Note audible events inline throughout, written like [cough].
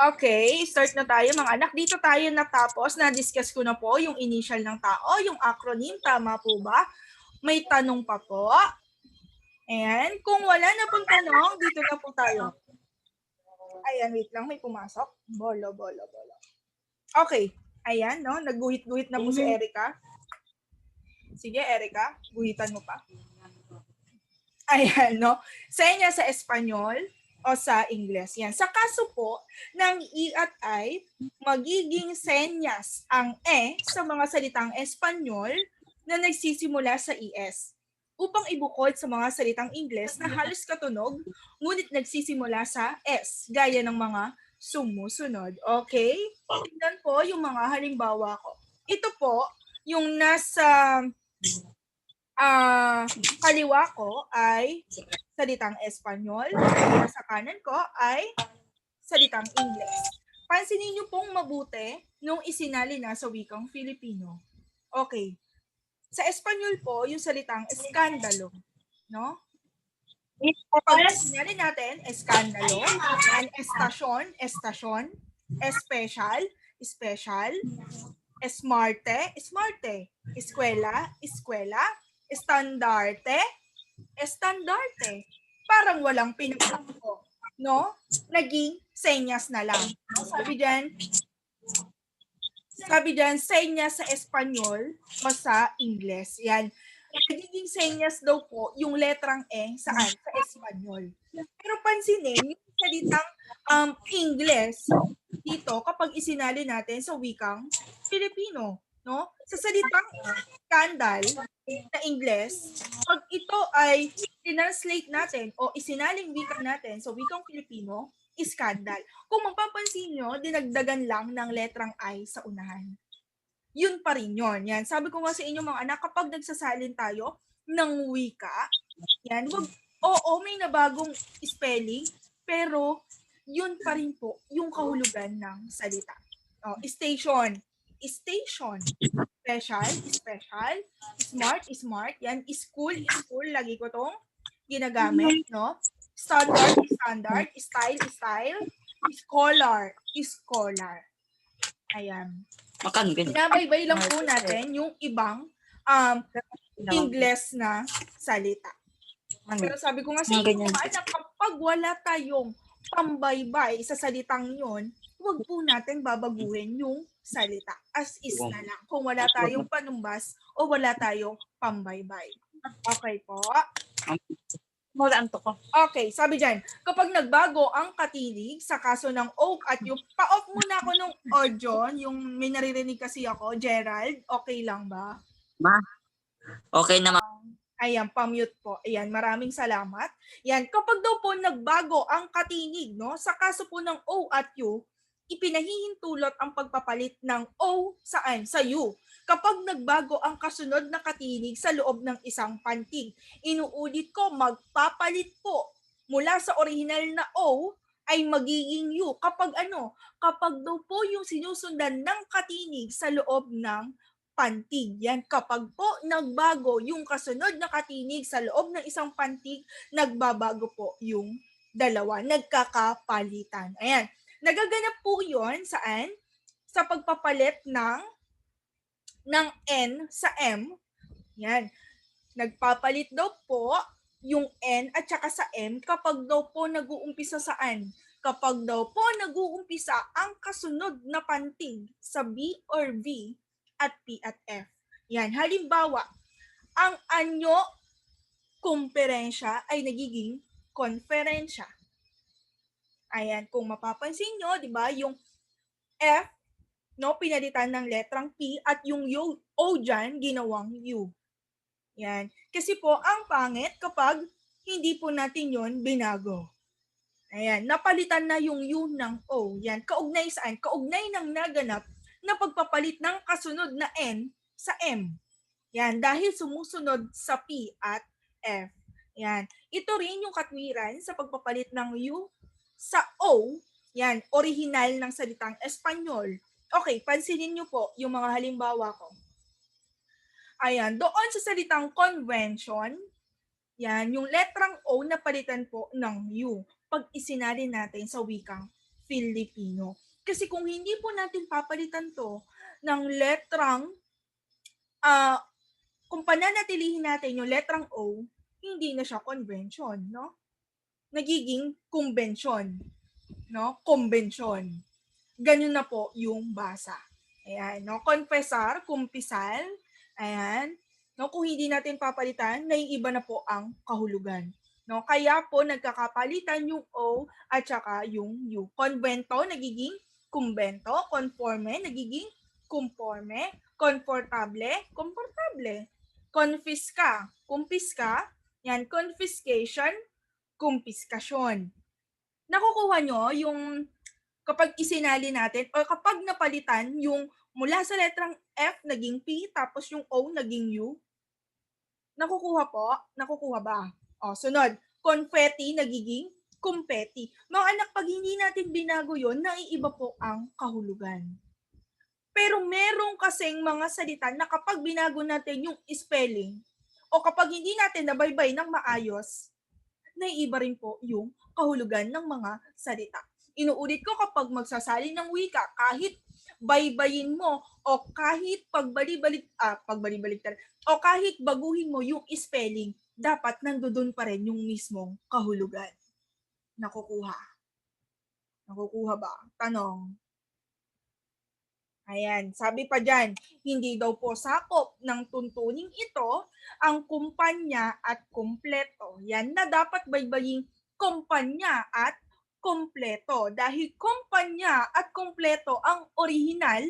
Okay, start na tayo mga anak. Dito tayo natapos. Na-discuss ko na po yung initial ng tao, yung acronym. Tama po ba? May tanong pa po. Ayan. Kung wala na pong tanong, dito na po tayo. Ayan, wait lang. May pumasok. Bolo, bolo, bolo. Okay. Ayan, no? Nagguhit-guhit na po si Erica. Sige, Erica. Guhitan mo pa. Ayan, no? Senya sa Espanyol o sa Ingles. Yan. Sa kaso po ng I at I, magiging senyas ang E sa mga salitang Espanyol na nagsisimula sa ES upang ibukod sa mga salitang Ingles na halos katunog ngunit nagsisimula sa S gaya ng mga sumusunod. Okay? Tingnan po yung mga halimbawa ko. Ito po yung nasa ah kaliwa ko ay salitang Espanyol, sa kanan ko ay salitang Ingles. Pansinin niyo pong mabuti nung isinali na sa wikang Filipino. Okay. Sa Espanyol po, yung salitang eskandalo, no? Pag isinali natin, eskandalo, and estasyon, estasyon, special, special, smarte, smarte, eskwela, eskwela, estandarte, estandarte. Parang walang pinagbago, no? Naging senyas na lang. No? Sabi diyan, sabi diyan, senyas sa Espanyol o sa Ingles. Yan. Nagiging senyas daw po yung letrang E saan? Sa Espanyol. Pero pansinin, yung salitang um, Ingles dito kapag isinali natin sa wikang Filipino. No? Sa salitang scandal na Ingles, pag ito ay translate natin o isinaling wika natin sa wikang Filipino, scandal. Kung mapapansin nyo, dinagdagan lang ng letrang I sa unahan. Yun pa rin yun. Yan. Sabi ko nga sa inyo mga anak, kapag nagsasalin tayo ng wika, yan, wag, oo, may nabagong spelling, pero yun pa rin po yung kahulugan ng salita. Oh, station, station. Special, special. Smart, smart. Yan, school, school. Lagi ko tong ginagamit, no? Standard, standard. Style, style. Scholar, scholar. Ayan. Makan ganyan. Binabaybay lang po natin yung ibang um, Ingles na salita. Pero sabi ko nga sa inyo, kapag wala tayong pambaybay sa salitang yon, huwag po natin babaguhin yung salita. As is na lang. Kung wala tayong panumbas o wala tayong pambaybay. Okay po. Wala anto ko. Okay, sabi dyan, kapag nagbago ang katinig sa kaso ng oak at yung, pa-off muna ako nung audio, yung may naririnig kasi ako, Gerald, okay lang ba? Okay naman. Ayan, pa-mute po. Ayan, maraming salamat. Yan, kapag daw po nagbago ang katinig, no, sa kaso po ng O at U, ipinahihintulot ang pagpapalit ng O saan? Sa U. Kapag nagbago ang kasunod na katinig sa loob ng isang pantig, inuulit ko, magpapalit po mula sa original na O ay magiging U. Kapag ano? Kapag daw po yung sinusundan ng katinig sa loob ng pantig. Yan, kapag po nagbago yung kasunod na katinig sa loob ng isang pantig, nagbabago po yung dalawa, nagkakapalitan. Ayan, nagaganap po yon saan? Sa pagpapalit ng ng N sa M. Yan, nagpapalit daw po yung N at saka sa M kapag daw po nag-uumpisa saan? Kapag daw po nag-uumpisa ang kasunod na pantig sa B or V at P at F. Yan. Halimbawa, ang anyo kumperensya ay nagiging konferensya. Ayan, kung mapapansin nyo, di ba, yung F, no, pinalitan ng letrang P at yung U, O dyan, ginawang U. Yan. Kasi po, ang pangit kapag hindi po natin yon binago. Ayan, napalitan na yung U ng O. Yan, kaugnay saan? Kaugnay ng naganap na pagpapalit ng kasunod na N sa M. Yan, dahil sumusunod sa P at F. Yan. Ito rin yung katwiran sa pagpapalit ng U sa O. Yan, original ng salitang Espanyol. Okay, pansinin nyo po yung mga halimbawa ko. Ayan, doon sa salitang convention, yan, yung letrang O na palitan po ng U. pag isinalin natin sa wikang Filipino. Kasi kung hindi po natin papalitan to ng letrang, ah, kung pananatilihin natin yung letrang O, hindi na siya convention, no? Nagiging convention, no? Convention. Ganun na po yung basa. Ayan, no? Confessar, kumpisal, ayan. No, kung hindi natin papalitan, naiiba na po ang kahulugan. No, kaya po nagkakapalitan yung O at saka yung U. Konbento nagiging kumbento, conforme nagiging conforme, confortable, komportable. Confisca, kumpiska, yan, confiscation, kumpiskasyon. Nakukuha nyo yung kapag isinali natin o kapag napalitan yung mula sa letrang F naging P tapos yung O naging U. Nakukuha po? Nakukuha ba? O, sunod. Confetti nagiging kumpeti. Mga anak, pag hindi natin binago yon naiiba po ang kahulugan. Pero merong kasing mga salita na kapag binago natin yung spelling o kapag hindi natin nabaybay ng maayos, naiiba rin po yung kahulugan ng mga salita. Inuulit ko kapag magsasali ng wika, kahit baybayin mo o kahit pagbali-balik ah, pagbali-balik o kahit baguhin mo yung spelling, dapat nandoon pa rin yung mismong kahulugan. Nakukuha. Nakukuha ba? Tanong. Ayan, sabi pa dyan, hindi daw po sakop ng tuntuning ito ang kumpanya at kumpleto. Yan na dapat baybayin kumpanya at kumpleto dahil kumpanya at kumpleto ang orihinal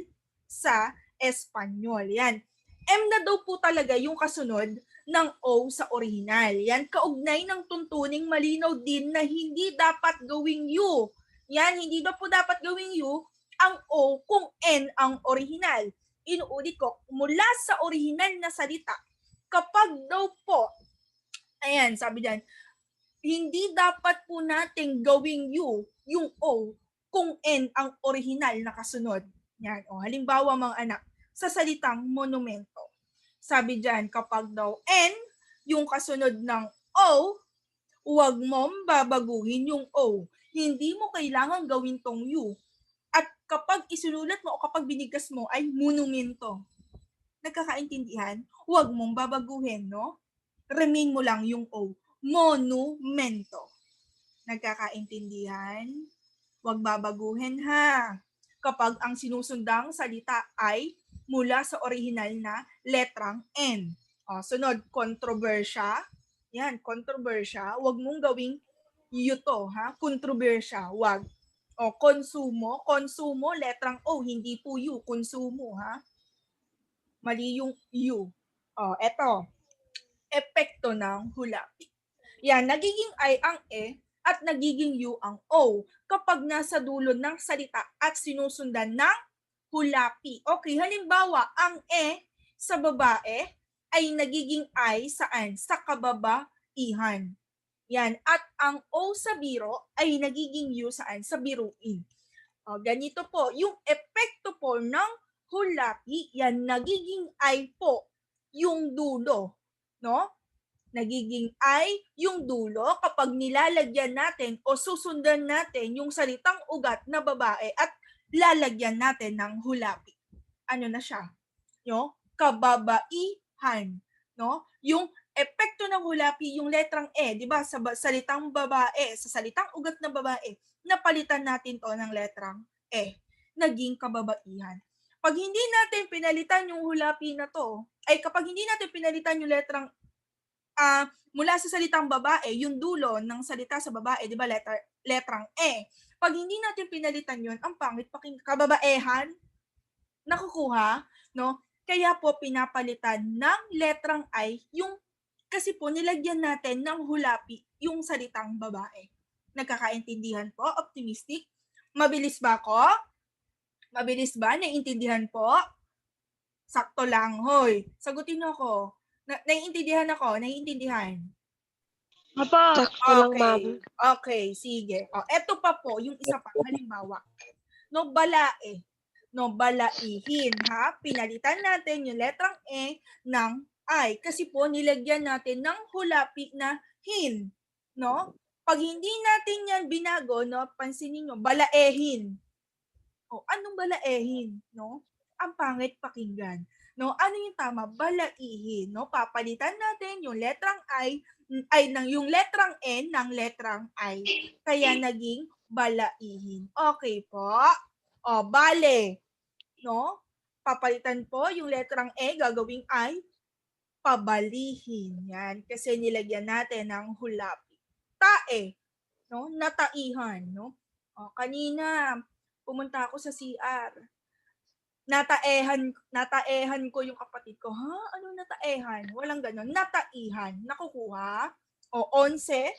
sa Espanyol. Yan. M na daw po talaga yung kasunod ng O sa orihinal. Yan, kaugnay ng tuntuning malinaw din na hindi dapat gawing U. Yan, hindi daw po dapat gawing U ang O kung N ang orihinal. Inuulit ko, mula sa orihinal na salita, kapag daw po, ayan, sabi dyan, hindi dapat po nating gawing U, yung O, kung N ang orihinal na kasunod. Yan, o, halimbawa mga anak, sa salitang monumento. Sabi dyan, kapag daw N, yung kasunod ng O, huwag mong babaguhin yung O. Hindi mo kailangan gawin tong U. At kapag isinulat mo o kapag binigkas mo ay monumento. Nagkakaintindihan? Huwag mong babaguhin, no? Remain mo lang yung O. Monumento. Nagkakaintindihan? Huwag babaguhin ha. Kapag ang sinusundang salita ay mula sa original na letrang N. O, sunod, kontrobersya. Yan, kontrobersya. Huwag mong gawing yuto, ha? Kontrobersya, wag. O, konsumo. Konsumo, letrang O, hindi po U. Konsumo, ha? Mali yung U. O, eto. Epekto ng hulapi. Yan, nagiging I ang E at nagiging U ang O kapag nasa dulo ng salita at sinusundan ng hulapi. Okay, halimbawa, ang E sa babae ay nagiging I saan? Sa kababaihan. Yan. At ang O sa biro ay nagiging U saan? Sa biruin. O, ganito po. Yung epekto po ng hulapi, yan, nagiging I po yung dulo. No? Nagiging I yung dulo kapag nilalagyan natin o susundan natin yung salitang ugat na babae at lalagyan natin ng hulapi. Ano na siya? No? Kababaihan. No? Yung epekto ng hulapi, yung letrang E, di ba? Sa salitang babae, sa salitang ugat na babae, napalitan natin to ng letrang E. Naging kababaihan. Pag hindi natin pinalitan yung hulapi na to, ay kapag hindi natin pinalitan yung letrang ah mula sa salitang babae, yung dulo ng salita sa babae, di ba, letter, letrang E. Pag hindi natin pinalitan yun, ang pangit paking kababaehan, nakukuha, no? Kaya po pinapalitan ng letrang I yung kasi po nilagyan natin ng hulapi yung salitang babae. Nagkakaintindihan po? Optimistic? Mabilis ba ako? Mabilis ba? Naiintindihan po? Sakto lang, hoy. Sagutin ako. Na naiintindihan ako, naiintindihan. Apa. Sakto lang, ma'am. Okay. Okay, sige. O, eto pa po, yung isa pa, halimbawa. No, balae. No, balaihin, ha? Pinalitan natin yung letrang E ng I. Kasi po, nilagyan natin ng hulapi na hin. No? Pag hindi natin yan binago, no, pansinin nyo, balaehin. O, anong balaehin, no? Ang pangit pakinggan. No, ano yung tama? Balaihin, no? Papalitan natin yung letrang I ay ng yung letrang N ng letrang I. Kaya naging balaihin. Okay po. O, bale. No? Papalitan po yung letrang E, gagawing I, pabalihin. Yan. Kasi nilagyan natin ng hulapi. Tae. No? Nataihan. No? O, kanina, pumunta ako sa CR. Nataehan, nataehan ko yung kapatid ko. Ha? Ano nataehan? Walang ganon. Nataihan. Nakukuha. O, onse.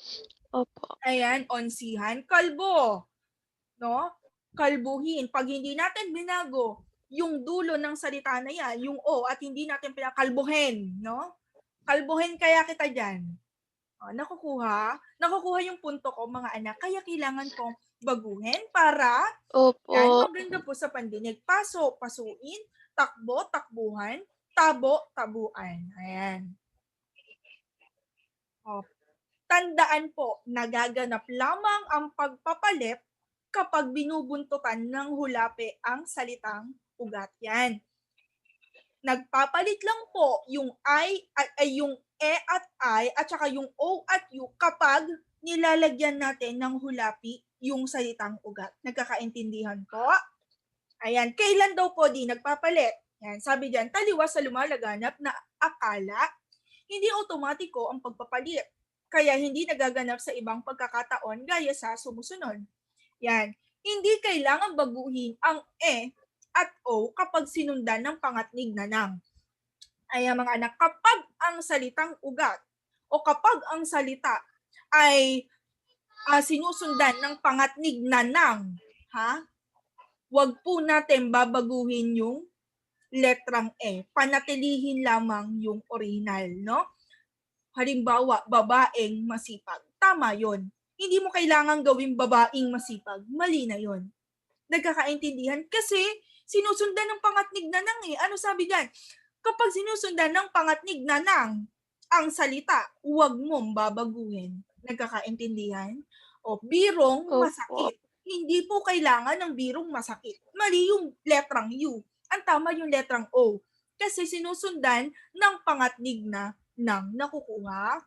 Opo. Ayan, onsihan. Kalbo. No? Kalbuhin. Pag hindi natin binago yung dulo ng salita na yan, yung O, at hindi natin pinakalbuhin, no? Kalbuhin kaya kita dyan. O, nakukuha? Nakukuha yung punto ko, mga anak. Kaya kailangan kong baguhin para Opo. yan, maganda po sa pandinig. Paso, pasuin. Takbo, takbuhan. Tabo, tabuan. Ayan. O, tandaan po, nagaganap lamang ang pagpapalit kapag binubuntutan ng hulape ang salitang ugat. Yan. Nagpapalit lang po yung I at ay yung E at I at saka yung O at U kapag nilalagyan natin ng hulapi yung salitang ugat. Nagkakaintindihan po? Ayan, kailan daw po di nagpapalit? Yan, sabi diyan, taliwas sa lumalaganap na akala, hindi otomatiko ang pagpapalit. Kaya hindi nagaganap sa ibang pagkakataon gaya sa sumusunod. Yan, hindi kailangan baguhin ang E at O kapag sinundan ng pangatnig na nang. Ayan mga anak, kapag ang salitang ugat o kapag ang salita ay ah, sinusundan ng pangatnig na nang, ha? Huwag po natin babaguhin yung letrang E. Panatilihin lamang yung original, no? Halimbawa, babaeng masipag. Tama yon. Hindi mo kailangan gawing babaeng masipag. Mali na yon. Nagkakaintindihan? Kasi sinusundan ng pangatnig na nang eh. Ano sabi dyan? Kapag sinusundan ng pangatnig na nang ang salita, huwag mong babaguhin. Nagkakaintindihan? O birong Opo. masakit. Hindi po kailangan ng birong masakit. Mali yung letrang U. Ang tama yung letrang O. Kasi sinusundan ng pangatnig na nang nakukuha.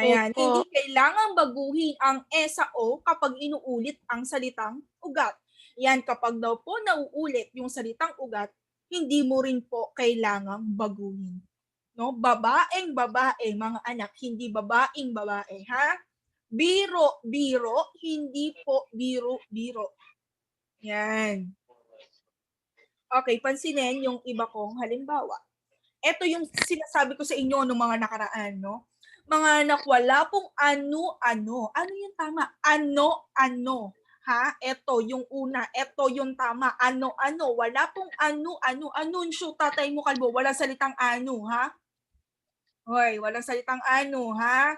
Ayan, Opo. hindi kailangan baguhin ang E sa O kapag inuulit ang salitang ugat. Yan, kapag daw po nauulit yung salitang ugat, hindi mo rin po kailangang baguhin. No? Babaeng babae, mga anak, hindi babaeng babae, ha? Biro, biro, hindi po biro, biro. Yan. Okay, pansinin yung iba kong halimbawa. Ito yung sinasabi ko sa inyo nung mga nakaraan, no? Mga anak, wala pong ano-ano. Ano yung tama? Ano-ano. Ha? Ito yung una. Ito yung tama. Ano-ano. Wala pong ano-ano. Anunsyo, tatay mo kalbo. Walang salitang ano, ha? Hoy, walang salitang ano, ha?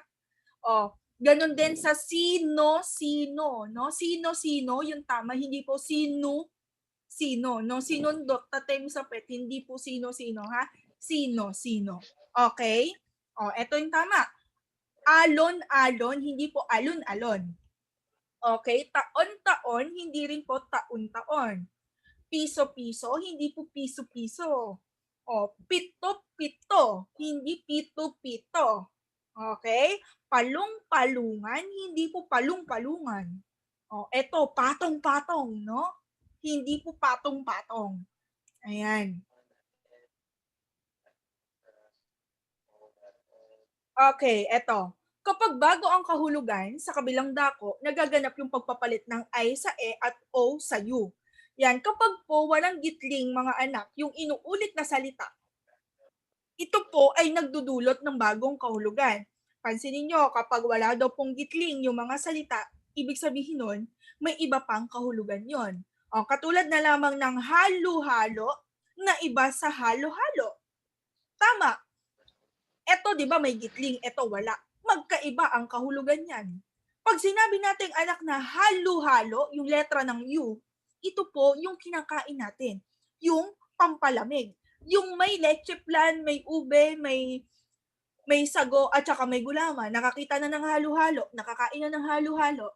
O, ganun din sa sino-sino, no? Sino-sino, yung tama. Hindi po sino sino, no? Sinundot, tatay mo sa pet, hindi po sino-sino, ha? Sino-sino. Okay? O, eto yung tama. Alon-alon, hindi po alon-alon. Okay? Taon-taon, hindi rin po taon-taon. Piso-piso, hindi po piso-piso. O, pito-pito, hindi pito-pito. Okay? Palong-palungan, hindi po palong-palungan. O, eto, patong-patong, no? Hindi po patong-patong. Ayan. Okay, eto. Kapag bago ang kahulugan sa kabilang dako, nagaganap yung pagpapalit ng I sa E at O sa U. Yan, kapag po walang gitling mga anak, yung inuulit na salita, ito po ay nagdudulot ng bagong kahulugan. Pansinin nyo, kapag wala daw pong gitling yung mga salita, ibig sabihin nun, may iba pang kahulugan yon. O, katulad na lamang ng halo-halo na iba sa halo-halo. Tama. Eto, di ba, may gitling. Eto, wala. Magkaiba ang kahulugan yan. Pag sinabi nating anak na halo-halo, yung letra ng U, ito po yung kinakain natin. Yung pampalamig. Yung may leche plan, may ube, may may sago at saka may gulaman. Nakakita na ng halo-halo. Nakakain na ng halo-halo.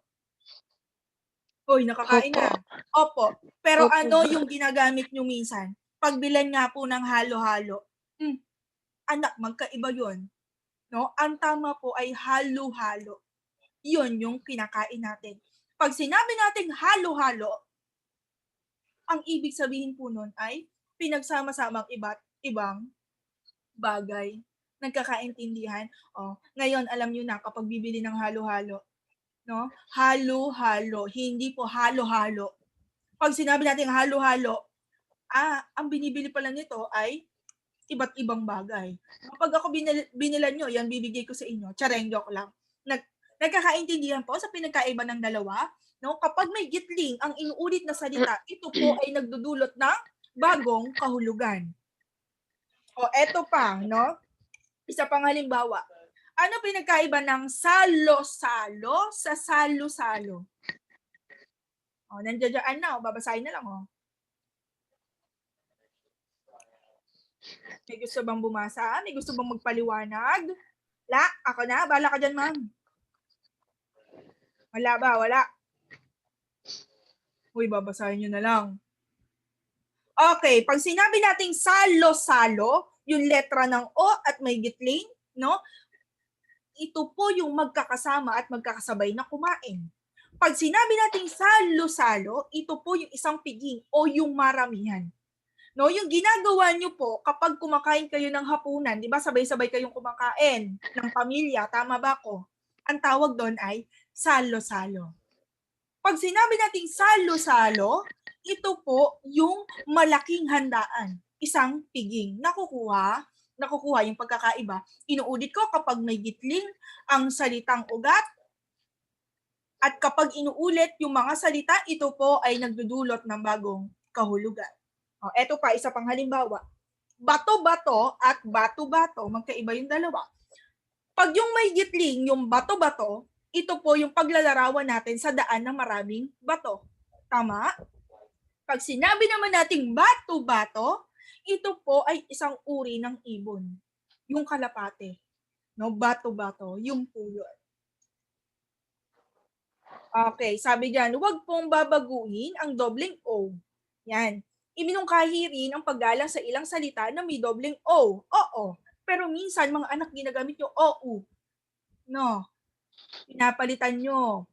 Uy, nakakain na. Opo. Pero Opo. ano yung ginagamit nyo minsan? Pagbilan nga po ng halo-halo. Hmm. Anak, magkaiba yun. No? Ang tama po ay halo-halo. Yun yung kinakain natin. Pag sinabi natin halo-halo, ang ibig sabihin po nun ay pinagsama-samang iba't ibang bagay. Nagkakaintindihan? O, ngayon, alam nyo na kapag bibili ng halo-halo, no? Halo-halo, hindi po halo-halo. Pag sinabi natin halo-halo, ah, ang binibili pala nito ay iba't ibang bagay. Kapag ako binil- binilan nyo, yan bibigay ko sa inyo. Chareng joke lang. Nag, nagkakaintindihan po sa pinagkaiba ng dalawa. No? Kapag may gitling ang inuulit na salita, ito po ay nagdudulot ng bagong kahulugan. O eto pa, no? Isa pang halimbawa. Ano pinagkaiba ng salo-salo sa salo-salo? O, nandiyan dyan na. O, babasahin na lang, o. May gusto bang bumasa? May gusto bang magpaliwanag? La, ako na. Bala ka dyan, ma'am. Wala ba? Wala. Uy, babasahin nyo na lang. Okay, pag sinabi nating salo-salo, yung letra ng O at may gitling, no? Ito po yung magkakasama at magkakasabay na kumain. Pag sinabi nating salo-salo, ito po yung isang piging o yung maramihan. No, yung ginagawa nyo po kapag kumakain kayo ng hapunan, 'di ba? Sabay-sabay kayong kumakain ng pamilya, tama ba ko? Ang tawag doon ay salo-salo. Pag sinabi nating salo-salo, ito po yung malaking handaan, isang piging. Nakukuha, nakukuha yung pagkakaiba. Inuulit ko kapag may gitling ang salitang ugat at kapag inuulit yung mga salita, ito po ay nagdudulot ng bagong kahulugan. O, eto pa, isa pang halimbawa. Bato-bato at bato-bato, magkaiba yung dalawa. Pag yung may gitling, yung bato-bato, ito po yung paglalarawan natin sa daan ng maraming bato. Tama? Pag sinabi naman nating bato-bato, ito po ay isang uri ng ibon. Yung kalapate. No, bato-bato, yung pulot. Okay, sabi diyan, huwag pong babaguhin ang dobleng O. Yan. Iminungkahi rin ang paggalang sa ilang salita na may dobleng O. Oo. Pero minsan, mga anak, ginagamit yung OU. No. Pinapalitan nyo.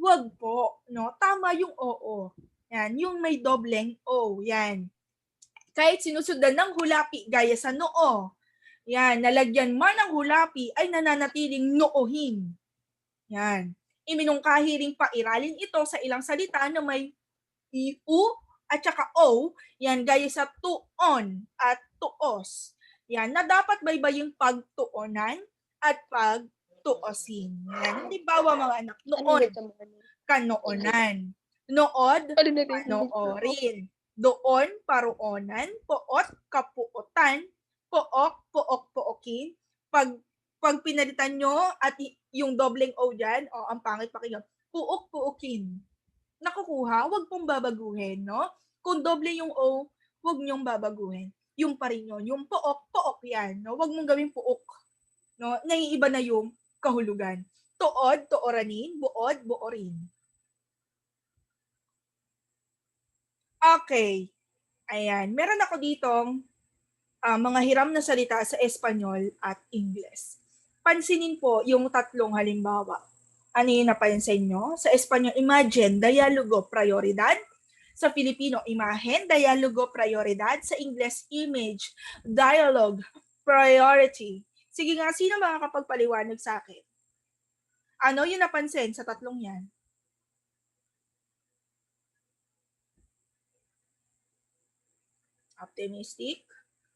Huwag po. No? Tama yung oo. Yan. Yung may dobleng O. Yan. Kahit sinusundan ng hulapi gaya sa noo. Yan. Nalagyan man ng hulapi ay nananatiling noohin. Yan. Iminungkahi ring pairalin ito sa ilang salita na may iu at saka o, yan gaya sa tuon at tuos. Yan, na dapat baybayin pagtuonan at pagtuosin. Yan, halimbawa mga anak, noon, kanoonan. Nood, panoorin. Doon, paruonan. Poot, kapuotan. Pook, pook, pookin. Pag, pag pinalitan nyo at yung dobleng O dyan, o ang pangit pakinggan, puok, puokin. Nakukuha, wag pong babaguhin, no? Kung doble yung O, wag nyong babaguhin. Yung pa rin yun. Yung pook, pook yan, no? Wag mong gawing puok. No? Naiiba na yung kahulugan. Tuod, tuoranin. Buod, buorin. Okay. Ayan. Meron ako ditong ah, mga hiram na salita sa Espanyol at Ingles. Pansinin po yung tatlong halimbawa. Ano yung napansin nyo? Sa Espanyol, imagine, dialogo, prioridad. Sa Filipino, imahen, dialogo, prioridad. Sa Ingles, image, dialogue, priority. Sige nga, sino mga kapagpaliwanag sa akin? Ano yung napansin sa tatlong yan? Optimistic.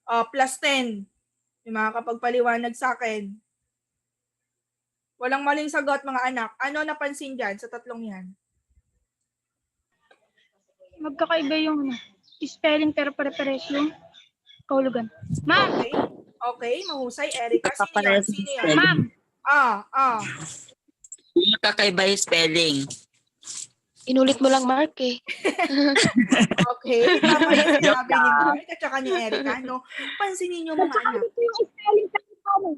Uh, plus 10. Yung mga kapagpaliwanag sa akin. Walang maling sagot mga anak. Ano napansin dyan sa tatlong yan? Magkakaiba yung ano, spelling pero pare-pares yung kahulugan. Ma'am! Okay. Okay, mahusay. Erica, sino yan? Sino yan? Ma'am! Ah, ah. Magkakaiba yung spelling. Inulit mo lang, Mark eh. [laughs] Okay. Tama yung sinabi ni Mark at saka ni Erica, no? Pansinin nyo mga anak. ano.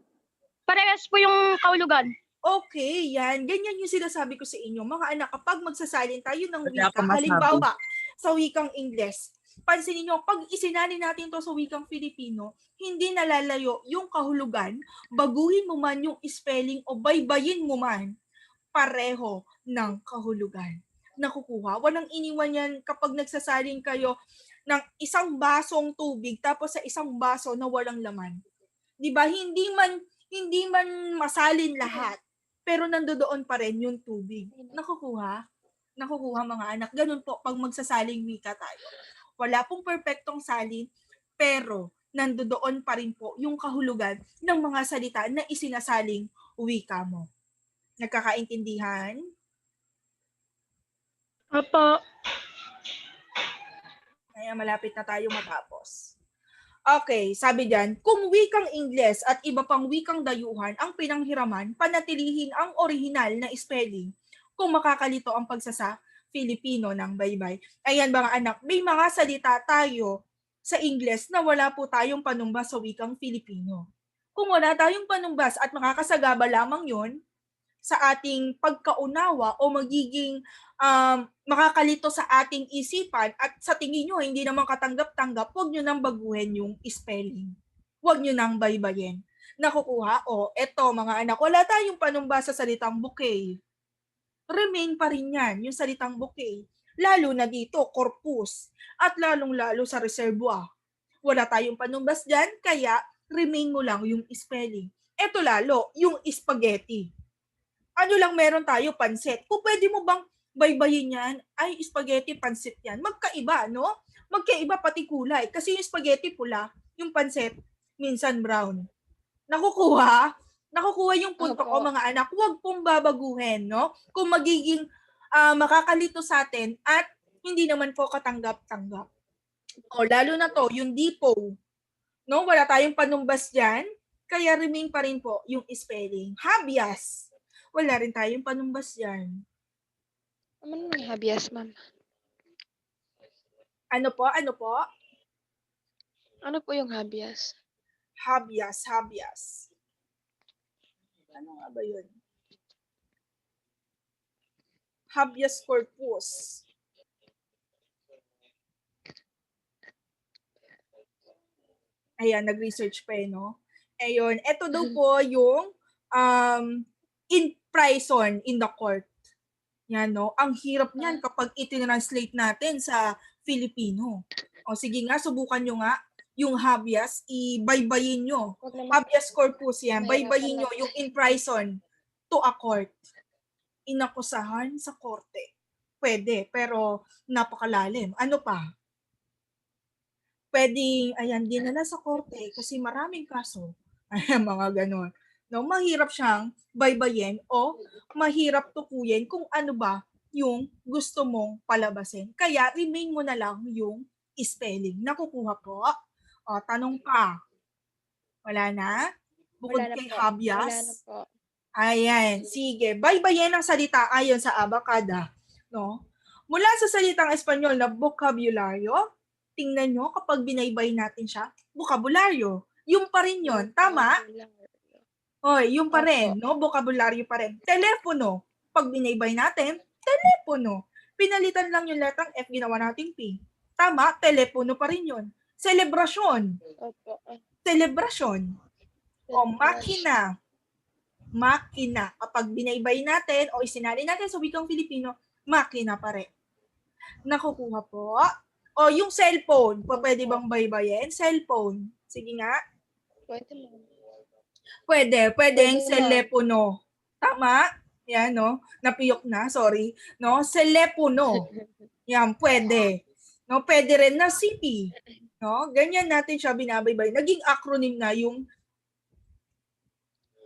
Parehas po yung kahulugan. Okay, yan. Ganyan yung sinasabi ko sa inyo. Mga anak, kapag magsasalin tayo ng wika, halimbawa, sa wikang Ingles, pansinin nyo, pag isinalin natin to sa wikang Filipino, hindi nalalayo yung kahulugan, baguhin mo man yung spelling o baybayin mo man, pareho ng kahulugan. Nakukuha. Walang iniwan yan kapag nagsasalin kayo ng isang basong tubig tapos sa isang baso na walang laman. 'Di ba? Hindi man hindi man masalin lahat, pero nandoon pa rin yung tubig. Nakukuha? Nakukuha mga anak. Ganun po pag magsasaling wika tayo. Wala pong perpektong salin, pero nandoon pa rin po yung kahulugan ng mga salita na isinasaling wika mo. Nagkakaintindihan? Opo. Kaya malapit na tayo matapos. Okay, sabi diyan, kung wikang Ingles at iba pang wikang dayuhan ang pinanghiraman, panatilihin ang orihinal na spelling kung makakalito ang pagsasa Filipino ng baybay. Ayan mga anak, may mga salita tayo sa Ingles na wala po tayong panumbas sa wikang Filipino. Kung wala tayong panumbas at makakasagaba lamang yon sa ating pagkaunawa o magiging um, makakalito sa ating isipan at sa tingin nyo hindi naman katanggap-tanggap, huwag nyo nang baguhin yung spelling. Huwag nyo nang baybayin. Nakukuha? O, eto mga anak, wala tayong panumba sa salitang bouquet. Remain pa rin yan, yung salitang bouquet. Lalo na dito, corpus. At lalong-lalo sa reservoir. Wala tayong panumbas dyan, kaya remain mo lang yung spelling. Eto lalo, yung spaghetti. Ano lang meron tayo, pansit. Kung pwede mo bang baybayin yan, ay spaghetti pansit yan. Magkaiba, no? Magkaiba pati kulay. Kasi yung spaghetti pula, yung pansit, minsan brown. Nakukuha? Nakukuha yung punto ko, Opo. mga anak. Huwag pong babaguhin, no? Kung magiging ah, makakalito sa atin at hindi naman po katanggap-tanggap. O, lalo na to, yung dipo. No? Wala tayong panumbas dyan. Kaya remain pa rin po yung spelling. Habeas. Wala rin tayong panumbas dyan. Ano yung habeas, ma'am? Ano po? Ano po? Ano po yung habeas? Habeas, habeas. Ano nga ba yun? Habeas corpus. Ayan, nag-research pa eh, no? Ayun, eto daw po yung um, in prison in the court. Yan, no? Ang hirap niyan kapag itinranslate natin sa Filipino. O sige nga, subukan nyo nga yung habeas, ibaybayin nyo. Habeas corpus yan, baybayin nyo yung in prison to a court. Inakusahan sa korte. Pwede, pero napakalalim. Ano pa? Pwedeng, ayan, dinala sa korte kasi maraming kaso. [laughs] Ayan, mga ganon. No, mahirap siyang baybayin o mahirap tukuyin kung ano ba yung gusto mong palabasin. Kaya remain mo na lang yung spelling. Nakukuha po. O, tanong pa. Wala na? Bukod Wala na kay po. habeas? Wala na po. Ayan, sige. Baybayin ang salita ayon sa abakada. No? Mula sa salitang Espanyol na vocabulary, tingnan nyo kapag binaybay natin siya, vocabulary. Yung pa rin yun. Tama? Hoy, yung pa rin, no? Vocabulary pa rin. Telepono. Pag binaybay natin, telepono. Pinalitan lang yung letrang F, ginawa nating P. Tama, telepono pa rin yun. Selebrasyon. Opo. Selebrasyon. O makina. Makina. Kapag binaybay natin o isinali natin sa wikang Filipino, makina pa rin. Nakukuha po. O yung cellphone, pa pwede bang baybayin? Cellphone. Sige nga. Pwede mo. Pwede, Pwede na. selepono. Tama? Yan, no? Napiyok na, sorry. No? Selepono. [laughs] Yan, pwede. No, pwede rin na CP. No? Ganyan natin siya binabaybay. Naging acronym na yung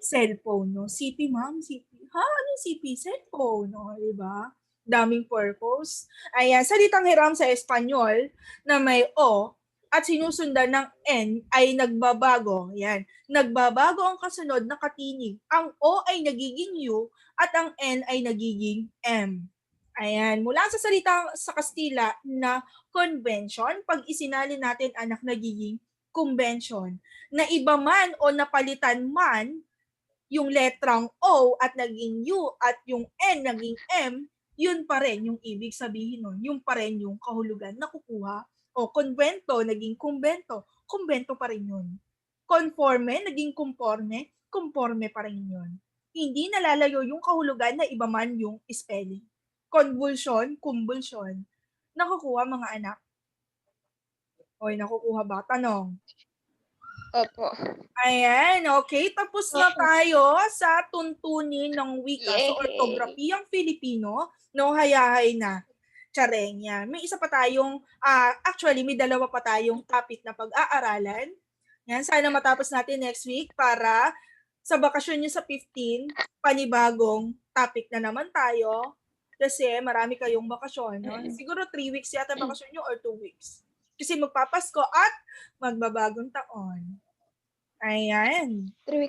cellphone, no? CP, ma'am, CP. Ha? Ano CP? Cellphone, no? Diba? Daming purpose. Ayan, salitang hiram sa Espanyol na may O at sinusundan ng N ay nagbabago. Yan. Nagbabago ang kasunod na katinig. Ang O ay nagiging U at ang N ay nagiging M. Ayan. Mula sa salita sa Kastila na convention, pag isinali natin anak nagiging convention. Na iba man o napalitan man yung letrang O at naging U at yung N naging M, yun pa rin yung ibig sabihin nun. Yung pa rin yung kahulugan na kukuha. O konbento, naging kumbento, kumbento pa rin yun. Conforme, naging conforme, conforme pa rin yun. Hindi nalalayo yung kahulugan na iba man yung spelling. Convulsion, convulsion. Nakukuha mga anak. Oy, nakukuha ba? Tanong. Opo. Ayan, okay. Tapos na tayo sa tuntunin ng wika sa Yay! ortografiyang Filipino. No, hayahay na. Charenya. May isa pa tayong, ah, actually, may dalawa pa tayong topic na pag-aaralan. Yan, sana matapos natin next week para sa bakasyon nyo sa 15, panibagong topic na naman tayo. Kasi marami kayong bakasyon. No? Siguro 3 weeks yata bakasyon nyo or 2 weeks. Kasi magpapasko at magbabagong taon. Ayan. Three